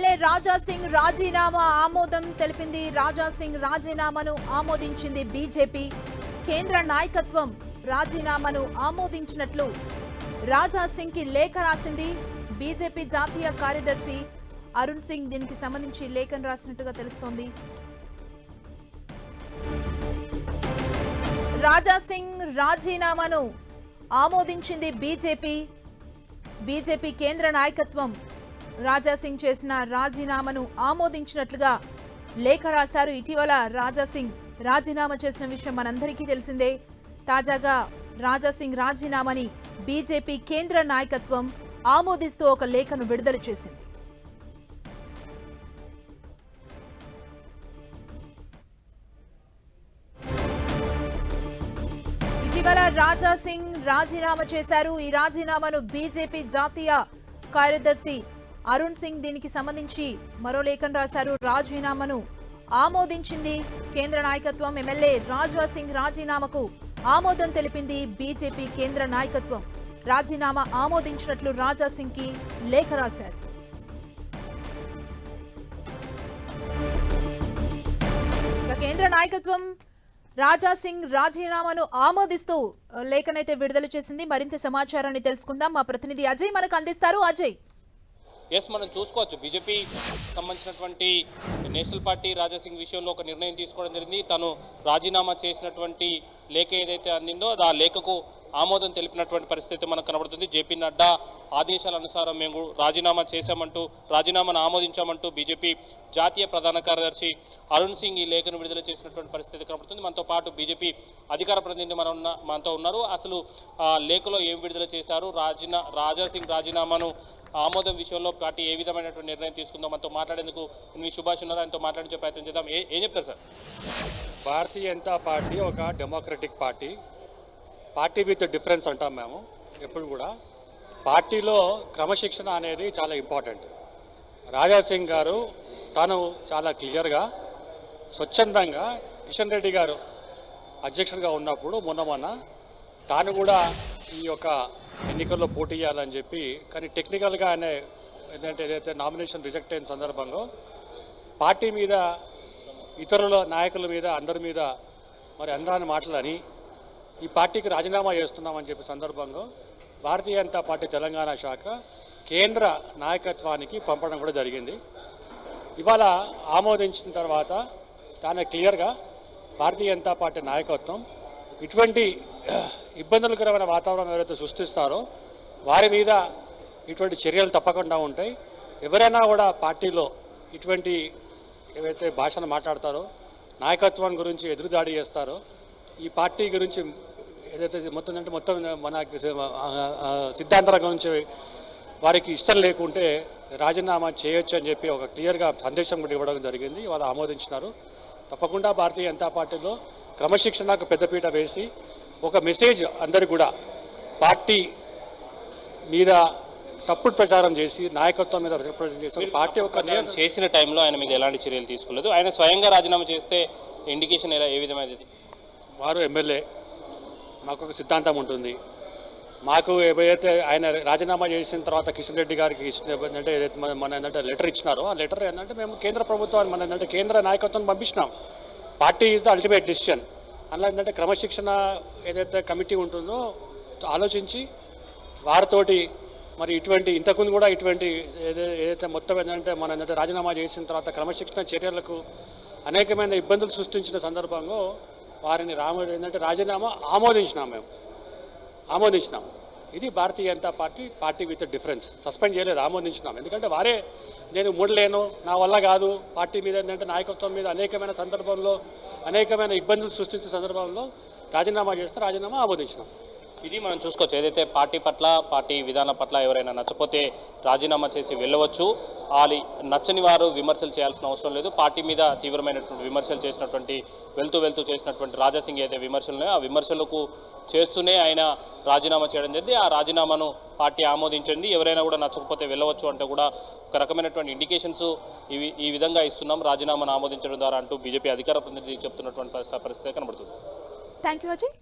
MLA Raja Singh రాజీనామా ఆమోదం తెలిపింది. రాజా సింగ్ రాజీనామాను ఆమోదించింది బీజేపీ. కేంద్ర నాయకత్వం రాజీనామాను ఆమోదించినట్లు రాజా సింగ్కి లేఖ రాసింది బీజేపీ జాతీయ కార్యదర్శి అరుణ్ సింగ్. దీనికి సంబంధించి లేఖను రాసినట్టుగా తెలుస్తోంది. రాజా సింగ్ రాజీనామాను ఆమోదించింది బీజేపీ. బీజేపీ కేంద్ర నాయకత్వం రాజా సింగ్ చేసిన రాజీనామాను ఆమోదించినట్లుగా లేఖ రాశారు. ఇటీవల రాజా సింగ్ రాజీనామా చేసిన విషయం మనందరికీ తెలిసిందే. తాజాగా రాజా సింగ్ రాజీనామాని బీజేపీ కేంద్ర నాయకత్వం ఆమోదిస్తూ ఒక లేఖను విడుదల చేసింది. ఇటీవల రాజా సింగ్ రాజీనామా చేశారు. ఈ రాజీనామాను బీజేపీ జాతీయ కార్యదర్శి అరుణ్ సింగ్ దీనికి సంబంధించి మరో లేఖను రాశారు. రాజీనామాను ఆమోదించింది కేంద్ర నాయకత్వం ఎమ్మెల్యే రాజ్వా సింగ్ రాజీనామాకు ఆమోదం తెలిపింది బీజేపీ కేంద్ర నాయకత్వం. రాజీనామా ఆమోదించినట్లు రాజా సింగ్కి లేఖ రాశారు. కేంద్ర నాయకత్వం రాజా సింగ్ రాజీనామాను ఆమోదిస్తూ లేఖనైతే విడుదల చేసింది. మరింత సమాచారాన్ని తెలుసుకుందాం. మా ప్రతినిధి అజయ్ మనకు అందిస్తారు. అజయ్. ఎస్ మనం చూసుకోవచ్చు. బీజేపీ సంబంధించినటువంటి నేషనల్ పార్టీ రాజాసింగ్ విషయంలో ఒక నిర్ణయం తీసుకోవడం జరిగింది. తను రాజీనామా చేసినటువంటి లేఖ ఏదైతే అందిందో అది ఆ లేఖకు ఆమోదం తెలిపినటువంటి పరిస్థితి మనకు కనబడుతుంది. జేపీ నడ్డా ఆదేశాల అనుసారం మేము రాజీనామా చేశామంటూ రాజీనామాను ఆమోదించామంటూ బీజేపీ జాతీయ ప్రధాన కార్యదర్శి అరుణ్ సింగ్ ఈ లేఖను విడుదల చేసినటువంటి పరిస్థితి కనబడుతుంది. మనతో పాటు బీజేపీ అధికార ప్రతినిధి మన ఉన్న మనతో ఉన్నారు. అసలు ఆ లేఖలో ఏం విడుదల చేశారు? రాజీనా రాజాసింగ్ రాజీనామాను ఆమోదం విషయంలో పార్టీ ఏ విధమైనటువంటి నిర్ణయం తీసుకుందాం మనతో మాట్లాడేందుకు మీ సుభాష్ ఉన్నారు ఆయనతో మాట్లాడించే ప్రయత్నం చేద్దాం. ఏ ఏం చెప్తారు సార్? భారతీయ జనతా పార్టీ ఒక democratic party. Party with difference అంటాం మేము ఎప్పుడు కూడా. పార్టీలో క్రమశిక్షణ అనేది చాలా ఇంపార్టెంట్. రాజా సింగ్ గారు తాను చాలా క్లియర్గా స్వచ్ఛందంగా కిషన్ రెడ్డి గారు అధ్యక్షుడిగా ఉన్నప్పుడు మొన్న మొన్న తాను కూడా ఈ యొక్క ఎన్నికల్లో పోటీ చేయాలని చెప్పి కానీ టెక్నికల్గా ఆయన ఏంటంటే ఏదైతే నామినేషన్ రిజెక్ట్ అయిన సందర్భంగా పార్టీ మీద ఇతరుల నాయకుల మీద అందరి మీద మరి అందరాని మాటలని ఈ పార్టీకి రాజీనామా చేస్తున్నామని చెప్పి సందర్భంగా భారతీయ జనతా పార్టీ తెలంగాణ శాఖ కేంద్ర నాయకత్వానికి పంపడం కూడా జరిగింది. ఇవాళ ఆమోదించిన తర్వాత తాను క్లియర్గా భారతీయ జనతా పార్టీ నాయకత్వం ఇటువంటి ఇబ్బందులకరమైన వాతావరణం ఎవరైతే సృష్టిస్తారో వారి మీద ఇటువంటి చర్యలు తప్పకుండా ఉంటాయి. ఎవరైనా కూడా పార్టీలో ఇటువంటి ఏవైతే భాషను మాట్లాడతారో నాయకత్వం గురించి ఎదురుదాడి చేస్తారో ఈ పార్టీ గురించి ఏదైతే మొత్తం అంటే మొత్తం మన సిద్ధాంతాల గురించి వారికి ఇష్టం లేకుంటే రాజీనామా చేయొచ్చు అని చెప్పి ఒక క్లియర్గా సందేశం కూడా ఇవ్వడం జరిగింది. వాళ్ళు ఆమోదించినారు. తప్పకుండా భారతీయ జనతా పార్టీలో క్రమశిక్షణకు పెద్దపీట వేసి ఒక మెసేజ్ అందరికి కూడా పార్టీ మీద తప్పుడు ప్రచారం చేసి నాయకత్వం మీద ప్రచారం చేసి పార్టీ ఒక చేసిన టైంలో ఆయన మీద ఎలాంటి చర్యలు తీసుకోలేదు. ఆయన స్వయంగా రాజీనామా చేస్తే ఇండికేషన్ ఎలా ఏ విధమైనది? వారు ఎమ్మెల్యే మాకు ఒక సిద్ధాంతం ఉంటుంది. మాకు ఏవైతే ఆయన రాజీనామా చేసిన తర్వాత కిషన్ రెడ్డి గారికి ఇచ్చిన ఏంటంటే ఏదైతే మన ఏంటంటే లెటర్ ఇచ్చినారో ఆ లెటర్ ఏంటంటే మేము కేంద్ర ప్రభుత్వాన్ని మన ఏంటంటే కేంద్ర నాయకత్వం పంపించినాం. Party is the ultimate decision అందులో ఏంటంటే క్రమశిక్షణ ఏదైతే కమిటీ ఉంటుందో ఆలోచించి వారితోటి మరి ఇటువంటి ఇంతకుముందు కూడా ఇటువంటి ఏదైతే మొత్తం ఏంటంటే మన ఏంటంటే రాజీనామా చేసిన తర్వాత క్రమశిక్షణ చర్యలకు అనేకమైన ఇబ్బందులు సృష్టించిన సందర్భంలో వారిని రామ ఏంటంటే రాజీనామా ఆమోదించినాం మేము. ఆమోదించినాం. ఇది Bharatiya Janata party party with difference. Suspend చేయలేదు ఆమోదించినాం. ఎందుకంటే వారే నేను మూడలేను నా వల్ల కాదు. పార్టీ మీద ఏంటంటే నాయకత్వం మీద అనేకమైన సందర్భంలో అనేకమైన ఇబ్బందులు సృష్టించిన సందర్భంలో రాజీనామా చేస్తే రాజీనామా ఆమోదించినాం. ఇది మనం చూసుకోవచ్చు. ఏదైతే పార్టీ పట్ల పార్టీ విధానం పట్ల ఎవరైనా నచ్చపోతే రాజీనామా చేసి వెళ్ళవచ్చు. వాళ్ళ నచ్చని వారు విమర్శలు చేయాల్సిన అవసరం లేదు. పార్టీ మీద తీవ్రమైనటువంటి విమర్శలు చేసినటువంటి వెళ్తూ వెళ్తూ చేసినటువంటి రాజాసింగ్ ఏదైతే విమర్శలు ఉన్నాయో ఆ విమర్శలకు చేస్తూనే ఆయన రాజీనామా చేయడం జరిగింది. ఆ రాజీనామాను పార్టీ ఆమోదించింది. ఎవరైనా కూడా నచ్చకపోతే వెళ్ళవచ్చు అంటే కూడా ఒక రకమైనటువంటి ఇండికేషన్స్ ఇవి ఈ విధంగా ఇస్తున్నాం. రాజీనామాను ఆమోదించడం ద్వారా అంటూ బీజేపీ అధికార ప్రతినిధి చెప్తున్నటువంటి పరిస్థితి కనబడుతుంది. Thank you Ajay